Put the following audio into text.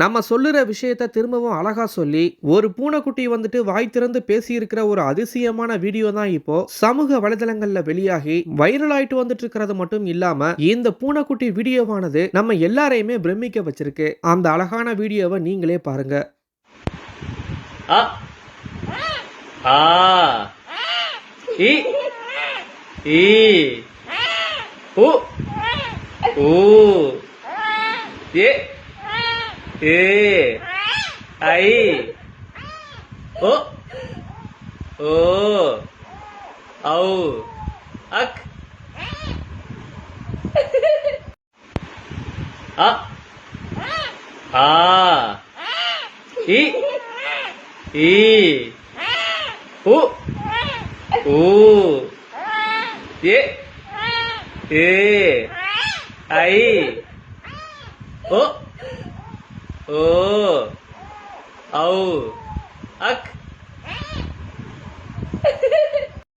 நம்ம சொல்லுற விஷயத்த திரும்பவும் அழகா சொல்லி ஒரு பூனைக்குட்டி வந்துட்டு வாய் திறந்து பேசியிருக்கிற ஒரு அதிசயமான வீடியோ தான் இப்போ சமூக வலைதளங்கள்ல வெளியாகி வைரல் ஆயிட்டு வந்துட்டு இருக்கிறது மட்டும் இல்லாம இந்த பூனைக்குட்டி வீடியோவானது நம்ம எல்லாரையுமே பிரமிக்க வச்சிருக்கு. அந்த அழகான வீடியோவை நீங்களே பாருங்க. ஓ ஏ 예. 아이. 어? 어. 아우. 악. 아. 아. 이. 이. 오. 오. 예. 예. 아이. 어? ओ औ अक